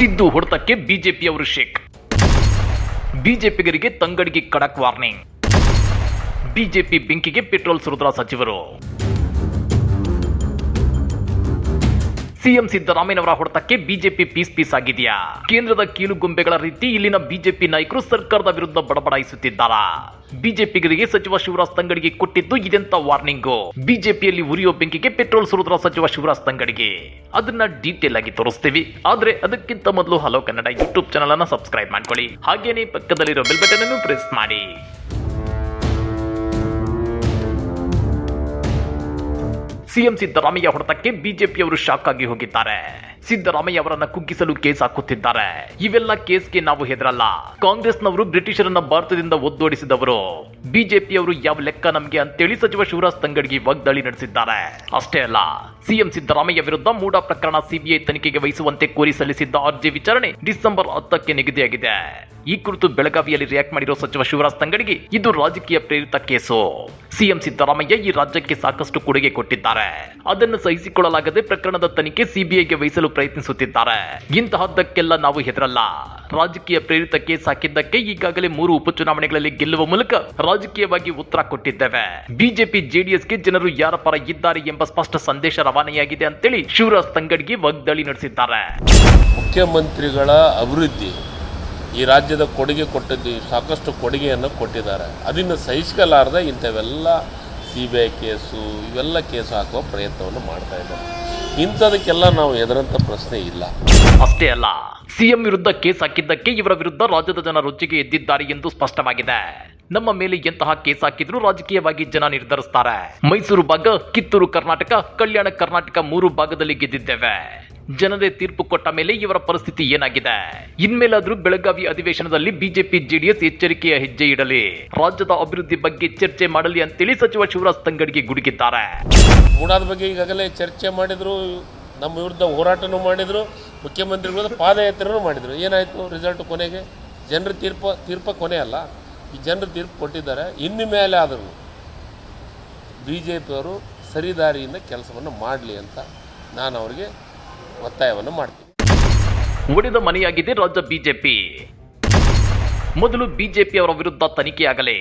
ಸಿದ್ದು ಹೊಡೆತಕ್ಕೆ ಬಿಜೆಪಿಯವರು ಶೇಕ್. ಬಿಜೆಪಿಗರಿಗೆ ತಂಗಡಿಗೆ ಖಡಕ್ ವಾರ್ನಿಂಗ್. ಬಿಜೆಪಿ ಬೆಂಕಿಗೆ ಪೆಟ್ರೋಲ್ ಸುರಿದ್ರ ಸಚಿವರು. ಸಿಎಂ ಸಿದ್ದರಾಮಯ್ಯನವರ ಹೊಡೆತಕ್ಕೆ ಬಿಜೆಪಿ ಪೀಸ್ ಪೀಸ್ ಆಗಿದೆಯಾ? ಕೇಂದ್ರದ ಕೀಲುಗೊಂಬೆಗಳ ರೀತಿ ಇಲ್ಲಿನ ಬಿಜೆಪಿ ನಾಯಕರು ಸರ್ಕಾರದ ವಿರುದ್ಧ ಬಡಬಡಾಯಿಸುತ್ತಿದ್ದಾರಾ? ಬಿಜೆಪಿಗರಿಗೆ ಸಚಿವ ಶಿವರಾಜ್ ತಂಗಡಿಗೆ ಕೊಟ್ಟಿದ್ದು ಇದೆಂತ ವಾರ್ನಿಂಗು? ಬಿಜೆಪಿಯಲ್ಲಿ ಉರಿಯೋ ಬೆಂಕಿಗೆ ಪೆಟ್ರೋಲ್ ಸುರಿದ್ರ ಸಚಿವ ಶಿವರಾಜ್ ತಂಗಡಿಗೆ? ಅದನ್ನ ಡೀಟೇಲ್ ಆಗಿ ತೋರಿಸ್ತೀವಿ. ಆದ್ರೆ ಅದಕ್ಕಿಂತ ಮೊದಲು ಹಲೋ ಕನ್ನಡ ಯೂಟ್ಯೂಬ್ ಚಾನಲ್ ಅನ್ನ ಸಬ್ಸ್ಕ್ರೈಬ್ ಮಾಡ್ಕೊಳ್ಳಿ. ಹಾಗೇನೇ ಪಕ್ಕದಲ್ಲಿರೋ ಬೆಲ್ ಬಟನ್ ಅನ್ನು ಪ್ರೆಸ್ ಮಾಡಿ. ಸಿಎಂ ಸಿದ್ದರಾಮಯ್ಯ ಹೊಡೆತಕ್ಕೆ ಬಿಜೆಪಿಯವರು ಶಾಕ್ ಆಗಿ ಹೋಗಿದ್ದಾರೆ. ಸಿದ್ದರಾಮಯ್ಯ ಅವರನ್ನ ಕುಗ್ಗಿಸಲು ಕೇಸ್ ಹಾಕುತ್ತಿದ್ದಾರೆ. ಇವೆಲ್ಲ ಕೇಸ್ಗೆ ನಾವು ಹೆದರಲ್ಲ. ಕಾಂಗ್ರೆಸ್ನವರು ಬ್ರಿಟಿಷರನ್ನ ಭಾರತದಿಂದ ಒದ್ದೋಡಿಸಿದವರು. ಬಿಜೆಪಿಯವರು ಯಾವ ಲೆಕ್ಕ ನಮಗೆ ಅಂತೇಳಿ ಸಚಿವ ಶಿವರಾಜ್ ತಂಗಡಿಗೆ ವಾಗ್ದಾಳಿ ನಡೆಸಿದ್ದಾರೆ. ಅಷ್ಟೇ ಅಲ್ಲ ಸಿಎಂ ಸಿದ್ದರಾಮಯ್ಯ ವಿರುದ್ಧ ಮೂಡ ಪ್ರಕರಣ ಸಿಬಿಐ ತನಿಖೆಗೆ ವಹಿಸುವಂತೆ ಕೋರಿ ಸಲ್ಲಿಸಿದ್ದ ಅರ್ಜಿ ವಿಚಾರಣೆ ಡಿಸೆಂಬರ್ ಹತ್ತಕ್ಕೆ ನಿಗದಿಯಾಗಿದೆ. ಈ ಕುರಿತು ಬೆಳಗಾವಿಯಲ್ಲಿ ರಿಯಾಕ್ಟ್ ಮಾಡಿರುವ ಸಚಿವ ಶಿವರಾಜ್ ತಂಗಡಿಗೆ ಇದು ರಾಜಕೀಯ ಪ್ರೇರಿತ ಕೇಸು. ಸಿಎಂ ಸಿದ್ದರಾಮಯ್ಯ ಈ ರಾಜ್ಯಕ್ಕೆ ಸಾಕಷ್ಟು ಕೊಡುಗೆ ಕೊಟ್ಟಿದ್ದಾರೆ. ಅದನ್ನು ಸಹಿಸಿಕೊಳ್ಳಲಾಗದೆ ಪ್ರಕರಣದ ತನಿಖೆ ಸಿಬಿಐಗೆ ವಹಿಸಲು ಪ್ರಯತ್ನಿಸುತ್ತಿದ್ದಾರೆ. ಇಂತಹದ್ದಕ್ಕೆಲ್ಲ ನಾವು ಹೆದರಲ್ಲ. ರಾಜಕೀಯ ಪ್ರೇರಿತ ಕೇಸ್ ಹಾಕಿದ್ದಕ್ಕೆ ಈಗಾಗಲೇ ಮೂರು ಉಪಚುನಾವಣೆಗಳಲ್ಲಿ ಗೆಲ್ಲುವ ಮೂಲಕ ರಾಜಕೀಯವಾಗಿ ಉತ್ತರ ಕೊಟ್ಟಿದ್ದೇವೆ. ಬಿಜೆಪಿ, ಜೆಡಿಎಸ್ಗೆ ಜನರು ಯಾರ ಪರ ಇದ್ದಾರೆ ಎಂಬ ಸ್ಪಷ್ಟ ಸಂದೇಶ ರವಾನೆಯಾಗಿದೆ ಅಂತೇಳಿ ಶಿವರಾಜ್ ತಂಗಡ್ಗಿ ವಾಗ್ದಾಳಿ ನಡೆಸಿದ್ದಾರೆ. ಮುಖ್ಯಮಂತ್ರಿಗಳ ಅಭಿವೃದ್ಧಿ ಈ ರಾಜ್ಯದ ಕೊಡುಗೆ ಕೊಟ್ಟಿದ್ದು ಸಾಕಷ್ಟು ಕೊಡುಗೆಯನ್ನು ಕೊಟ್ಟಿದ್ದಾರೆ. ಅದನ್ನು ಸಹಿಸ್ಕಲಾರ್ದೆ ಇಂಥವೆಲ್ಲ ಸಿ ಬಿ ಐ ಕೇಸು ಇವೆಲ್ಲ ಕೇಸು ಹಾಕುವ ಪ್ರಯತ್ನವನ್ನು ಮಾಡ್ತಾ ಇದ್ದಾರೆ. ಇಂಥದಕ್ಕೆಲ್ಲ ನಾವು ಎದುರಂತ ಪ್ರಶ್ನೆ ಇಲ್ಲ. ಅಷ್ಟೇ ಅಲ್ಲ ಸಿಎಂ ವಿರುದ್ಧ ಕೇಸ್ ಹಾಕಿದ್ದಕ್ಕೆ ಇವರ ವಿರುದ್ಧ ರಾಜ್ಯದ ಜನ ರೊಚ್ಚಿಗೆ ಎದ್ದಿದ್ದಾರೆ ಎಂದು ಸ್ಪಷ್ಟವಾಗಿದೆ. ನಮ್ಮ ಮೇಲೆ ಎಂತಹ ಕೇಸ್ ಹಾಕಿದ್ರು ರಾಜಕೀಯವಾಗಿ ಜನ ನಿರ್ಧರಿಸ್ತಾರೆ. ಮೈಸೂರು ಭಾಗ, ಕಿತ್ತೂರು ಕರ್ನಾಟಕ, ಕಲ್ಯಾಣ ಕರ್ನಾಟಕ ಮೂರು ಭಾಗದಲ್ಲಿ ಗೆದ್ದಿದ್ದೇವೆ. ಜನರೇ ತೀರ್ಪು ಕೊಟ್ಟ ಮೇಲೆ ಇವರ ಪರಿಸ್ಥಿತಿ ಏನಾಗಿದೆ? ಇನ್ಮೇಲಾದ್ರೂ ಬೆಳಗಾವಿ ಅಧಿವೇಶನದಲ್ಲಿ ಬಿಜೆಪಿ, ಜೆಡಿಎಸ್ ಎಚ್ಚರಿಕೆಯ ಹೆಜ್ಜೆ ಇಡಲಿ. ರಾಜ್ಯದ ಅಭಿವೃದ್ಧಿ ಬಗ್ಗೆ ಚರ್ಚೆ ಮಾಡಲಿ ಅಂತೇಳಿ ಸಚಿವ ಶಿವರಾಜ್ ತಂಗಡಿಗೆ ಗುಡುಗಿದ್ದಾರೆ. ಗೂಡಾದ ಬಗ್ಗೆ ಈಗಾಗಲೇ ಚರ್ಚೆ ಮಾಡಿದ್ರು, ನಮ್ಮ ವಿರುದ್ಧ ಹೋರಾಟನೂ ಮಾಡಿದ್ರು ಮುಖ್ಯಮಂತ್ರಿ ಪಾದಯಾತ್ರೆ ಮಾಡಿದ್ರು. ಏನಾಯಿತು ರಿಸಲ್ಟ್ ಕೊನೆಗೆ? ಜನರ ತೀರ್ಪ ತೀರ್ಪ ಕೊನೆ ಅಲ್ಲ ಈ ಜನರು ತೀರ್ಪು ಕೊಟ್ಟಿದ್ದಾರೆ. ಇನ್ನು ಮೇಲೆ ಆದರೂ ಬಿ ಜೆ ಪಿಯವರು ಸರಿದಾರಿಯಿಂದ ಕೆಲಸವನ್ನು ಮಾಡಲಿ ಅಂತ ನಾನು ಅವರಿಗೆ ಒತ್ತಾಯವನ್ನು ಮಾಡ್ತೀನಿ. ಒಡೆದ ಮನೆಯಾಗಿದೆ ರಾಜ್ಯ ಬಿಜೆಪಿ. ಮೊದಲು ಬಿಜೆಪಿ ಅವರ ವಿರುದ್ಧ ತನಿಖೆಯಾಗಲಿ.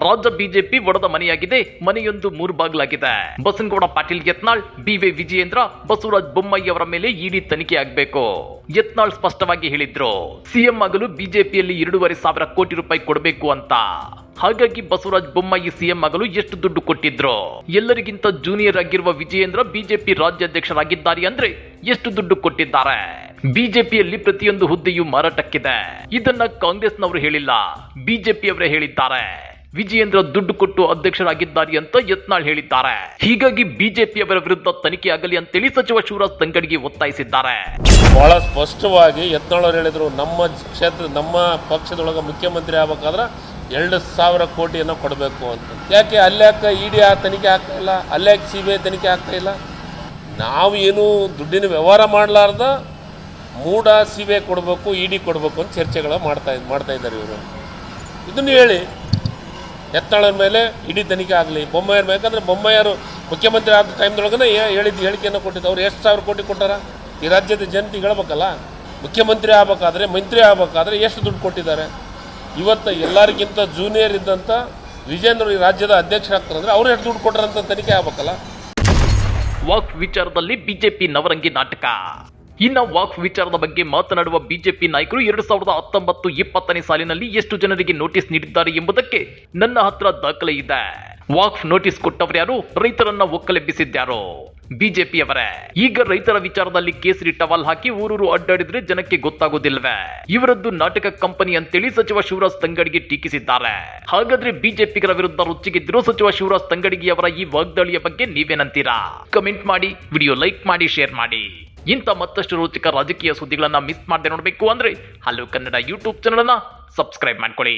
ರಾಜ್ಯ ಬಿಜೆಪಿ ಒಡೆದ ಮನೆಯಾಗಿದೆ, ಮನೆಯೊಂದು ಮೂರು ಬಾಗ್ಲಾಗಿದೆ. ಬಸನಗೌಡ ಪಾಟೀಲ್ ಯತ್ನಾಳ್ ಬಿವಿ ವಿಜಯೇಂದ್ರ, ಬಸವರಾಜ್ ಬೊಮ್ಮಾಯಿ ಅವರ ಮೇಲೆ ಇಡಿ ತನಿಖೆ ಆಗಬೇಕು. ಯತ್ನಾಳ್ ಸ್ಪಷ್ಟವಾಗಿ ಹೇಳಿದ್ರು, ಸಿಎಂ ಆಗಲು ಬಿಜೆಪಿಯಲ್ಲಿ ಎರಡೂವರೆ ಸಾವಿರ ಕೋಟಿ ರೂಪಾಯಿ ಕೊಡಬೇಕು ಅಂತ. ಹಾಗಾಗಿ ಬಸವರಾಜ್ ಬೊಮ್ಮಾಯಿ ಸಿಎಂ ಆಗಲು ಎಷ್ಟು ದುಡ್ಡು ಕೊಟ್ಟಿದ್ರು? ಎಲ್ಲರಿಗಿಂತ ಜೂನಿಯರ್ ಆಗಿರುವ ವಿಜಯೇಂದ್ರ ಬಿಜೆಪಿ ರಾಜ್ಯಾಧ್ಯಕ್ಷರಾಗಿದ್ದಾರೆ ಅಂದ್ರೆ ಎಷ್ಟು ದುಡ್ಡು ಕೊಟ್ಟಿದ್ದಾರೆ? ಬಿಜೆಪಿಯಲ್ಲಿ ಪ್ರತಿಯೊಂದು ಹುದ್ದೆಯೂ ಮಾರಾಟಕ್ಕಿದೆ. ಇದನ್ನ ಕಾಂಗ್ರೆಸ್ನವರು ಹೇಳಿಲ್ಲ, ಬಿಜೆಪಿಯವರೇ ಹೇಳಿದ್ದಾರೆ. ವಿಜಯೇಂದ್ರ ದುಡ್ಡು ಕೊಟ್ಟು ಅಧ್ಯಕ್ಷರಾಗಿದ್ದಾರೆ ಅಂತ ಯತ್ನಾಳ್ ಹೇಳಿದ್ದಾರೆ. ಹೀಗಾಗಿ ಬಿಜೆಪಿಯವರ ವಿರುದ್ಧ ತನಿಖೆ ಆಗಲಿ ಅಂತೇಳಿ ಸಚಿವ ಶಿವರಾಜ್ ತಂಗಡಿಗೆ ಒತ್ತಾಯಿಸಿದ್ದಾರೆ. ಬಹಳ ಸ್ಪಷ್ಟವಾಗಿ ಯತ್ನಾಳ್ ಅವರು ಹೇಳಿದ್ರು, ನಮ್ಮ ಕ್ಷೇತ್ರ, ನಮ್ಮ ಪಕ್ಷದೊಳಗೆ ಮುಖ್ಯಮಂತ್ರಿ ಆಗ್ಬೇಕಾದ್ರೆ ಎರಡು ಸಾವಿರ ಕೋಟಿಯನ್ನು ಕೊಡಬೇಕು ಅಂತ. ಯಾಕೆ ಅಲ್ಯಾಕೆ ಇ ಆ ತನಿಖೆ ಆಗ್ತಾ ಇಲ್ಲ? ಅಲ್ಯಾಕೆ ಸಿ ಬಿ ಐ ತನಿಖೆ ಆಗ್ತಾ ಇಲ್ಲ? ನಾವು ಏನು ದುಡ್ಡಿನ ವ್ಯವಹಾರ ಮಾಡಲಾರ್ದ ಮೂಡ ಸಿ ಬಿ ಐ ಕೊಡಬೇಕು, ಇ ಕೊಡಬೇಕು ಅಂತ ಚರ್ಚೆಗಳ ಮಾಡ್ತಾ ಮಾಡ್ತಾ ಇದ್ದಾರೆ ಇವರು. ಇದನ್ನು ಹೇಳಿ ಎತ್ತಾಳರ ಮೇಲೆ ಇಡೀ ತನಿಖೆ ಆಗಲಿ. ಬೊಮ್ಮಾಯರ್ ಬೇಕಂದ್ರೆ ಬೊಮ್ಮಯ್ಯರು ಮುಖ್ಯಮಂತ್ರಿ ಆದ ಟೈಮ್ದೊಳಗನೇ ಹೇಳಿದ್ದು ಹೇಳಿಕೆಯನ್ನು ಕೊಟ್ಟಿದ್ದು. ಅವ್ರು ಎಷ್ಟು ಸಾವಿರ ಕೋಟಿ ಕೊಟ್ಟಾರ? ಈ ರಾಜ್ಯದ ಜನತೆ ಹೇಳ್ಬೇಕಲ್ಲ. ಮುಖ್ಯಮಂತ್ರಿ ಆಗ್ಬೇಕಾದ್ರೆ ಮಂತ್ರಿ ಆಗ್ಬೇಕಾದ್ರೆ ಎಷ್ಟು ದುಡ್ಡು ಕೊಟ್ಟಿದ್ದಾರೆ? ಇವತ್ತು ಎಲ್ಲರಿಗಿಂತ ಜೂನಿಯರ್ ಇದ್ದಂಥ ವಿಜೇಂದ್ರ ಈ ರಾಜ್ಯದ ಅಧ್ಯಕ್ಷರಾಗ್ತಾರಂದ್ರೆ ಅವ್ರು ಎಷ್ಟು ದುಡ್ಡು ಕೊಟ್ಟರಂತ ತನಿಖೆ ಆಗ್ಬೇಕಲ್ಲ. ವಾಕ್ ವಿಚಾರದಲ್ಲಿ ಬಿಜೆಪಿ ನವರಂಗಿ ನಾಟಕ. ಇನ್ನ ವಾಕ್ ವಿಚಾರದ ಬಗ್ಗೆ ಮಾತನಾಡುವ ಬಿಜೆಪಿ ನಾಯಕರು ಎರಡು ಸಾವಿರದ ಹತ್ತೊಂಬತ್ತು ಇಪ್ಪತ್ತನೇ ಸಾಲಿನಲ್ಲಿ ಎಷ್ಟು ಜನರಿಗೆ ನೋಟಿಸ್ ನೀಡಿದ್ದಾರೆ ಎಂಬುದಕ್ಕೆ ನನ್ನ ಹತ್ರ ದಾಖಲೆ ಇದೆ. ವಾಕ್ ನೋಟಿಸ್ ಕೊಟ್ಟವರ್ಯಾರು ರೈತರನ್ನ ಒಕ್ಕಲೆಬ್ಬಿಸಿದ್ಯಾರು? ಬಿಜೆಪಿಯವರೇ. ಈಗ ರೈತರ ವಿಚಾರದಲ್ಲಿ ಕೇಸರಿ ಟವಲ್ ಹಾಕಿ ಊರೂರು ಅಡ್ಡಾಡಿದ್ರೆ ಜನಕ್ಕೆ ಗೊತ್ತಾಗೋದಿಲ್ವೇ? ಇವರದ್ದು ನಾಟಕ ಕಂಪನಿ ಅಂತೇಳಿ ಸಚಿವ ಶಿವರಾಜ್ ತಂಗಡಿಗೆ ಟೀಕಿಸಿದ್ದಾರೆ. ಹಾಗಾದ್ರೆ ಬಿಜೆಪಿಗರ ವಿರುದ್ಧ ರುಚಿಗೆದ್ದಿರೋ ಸಚಿವ ಶಿವರಾಜ್ ತಂಗಡಿಗೆಯವರ ಈ ವಾಗ್ದಾಳಿಯ ಬಗ್ಗೆ ನೀವೇನಂತೀರಾ? ಕಮೆಂಟ್ ಮಾಡಿ ವಿಡಿಯೋ ಲೈಕ್ ಮಾಡಿ ಶೇರ್ ಮಾಡಿ. ಇಂಥ ಮತ್ತಷ್ಟು ರೋಚಕ ರಾಜಕೀಯ ಸುದ್ದಿಗಳನ್ನು ಮಿಸ್ ಮಾಡದೆ ನೋಡಬೇಕು ಅಂದರೆ ಹಲೋ ಕನ್ನಡ ಯೂಟ್ಯೂಬ್ ಚಾನಲನ್ನು ಸಬ್ಸ್ಕ್ರೈಬ್ ಮಾಡ್ಕೊಳ್ಳಿ.